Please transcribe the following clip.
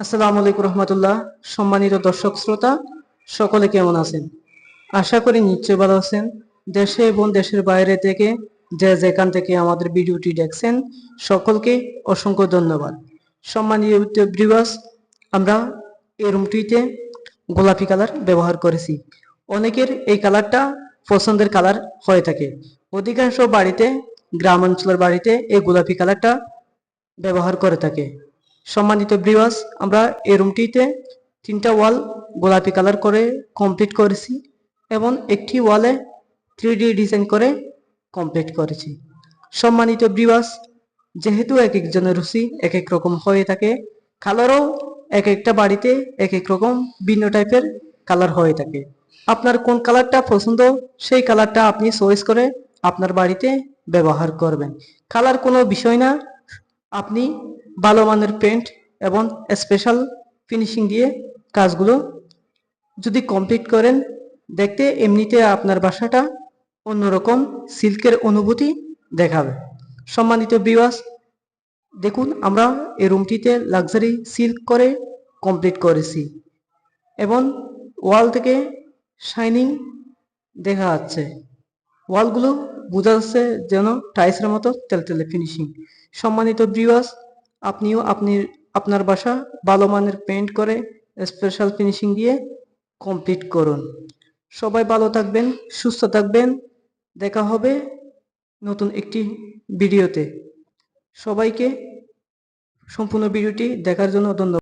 আসসালামু আলাইকুম রহমতুল্লাহ। সম্মানিত দর্শক শ্রোতা, সকলে কেমন আছেন? আশা করি নিশ্চয়ই ভালো আছেন। দেশে এবং দেশের বাইরে থেকে যে যেখান থেকে আমাদের ভিডিওটি দেখছেন, সকলকে অসংখ্য ধন্যবাদ। সম্মানিত ব্রিবাস আমরা এই রুমটিতে গোলাপি কালার ব্যবহার করেছি। অনেকের এই কালারটা পছন্দের কালার হয়ে থাকে। অধিকাংশ বাড়িতে গ্রাম অঞ্চলের বাড়িতে এই গোলাপি কালারটা ব্যবহার করে থাকে। সম্মানিত ব্রিওয়াস আমরা এই রুমটিতে তিনটা ওয়াল গোলাপি কালার করে কমপ্লিট করেছি এবং একটি ওয়ালে থ্রি ডিজাইন করে কমপ্লিট করেছি। সম্মানিত ব্রিওয়াস যেহেতু এক একজনের রুচি এক এক রকম হয়ে থাকে কালারও এক একটা বাড়িতে এক এক রকম ভিন্ন টাইপের কালার হয়ে থাকে। আপনার কোন কালারটা পছন্দ, সেই কালারটা আপনি চয়েস করে আপনার বাড়িতে ব্যবহার করবেন। কালার কোনো বিষয় না আপনি ভালো মানের পেন্ট এবং স্পেশাল ফিনিশিং দিয়ে কাজগুলো যদি কমপ্লিট করেন, দেখতে এমনিতে আপনার বাসাটা অন্যরকম সিল্কের অনুভূতি দেখাবে। সম্মানিত বিওয়াস দেখুন আমরা এই রুমটিতে লাক্সারি সিল্ক করে কমপ্লিট করেছি এবং ওয়াল থেকে শাইনিং দেখা যাচ্ছে। ওয়ালগুলো বোঝা যাচ্ছে যেন টাইসের মতো তেলতেলে ফিনিশিং সম্মানিত ব্রিওয়াস আপনিও আপনি, আপনার বাসা ভালো মানের পেন্ট করে স্পেশাল ফিনিশিং দিয়ে কমপ্লিট করুন। সবাই ভালো থাকবেন, সুস্থ থাকবেন। দেখা হবে নতুন একটি ভিডিওতে। সবাইকে সম্পূর্ণ ভিডিওটি দেখার জন্য ধন্যবাদ।